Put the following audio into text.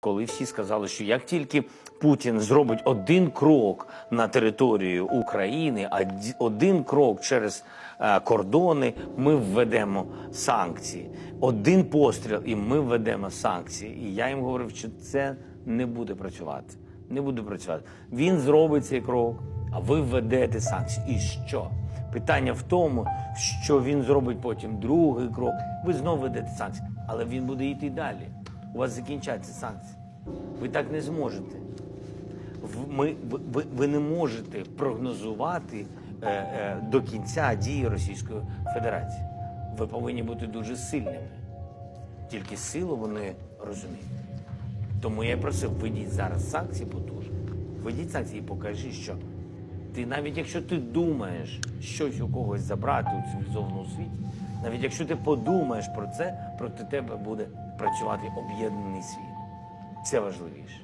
коли всі сказали, що як тільки Путін зробить один крок на територію України, а один крок через е, кордони, ми введемо санкції. Один постріл, і ми введемо санкції. І я їм говорив, що це не буде працювати. Не буде працювати. Він зробить цей крок, а ви введете санкції. І що? Питання в тому, що він зробить потім другий крок. Ви знову ведете санкції, але він буде йти далі. У вас закінчаться санкції. Ви так не зможете. Ми, ви, ви- не можете прогнозувати е, е, до кінця дії Російської Федерації. Ви повинні бути дуже сильними. Тільки силу вони розуміють. Тому я просив, введіть зараз санкції потужні. Введіть санкції і покажи, що ти навіть якщо ти думаєш щось у когось забрати у цивілізованому світі, навіть якщо ти подумаєш про це, проти тебе буде працювати об'єднаний світ. Це важливіше.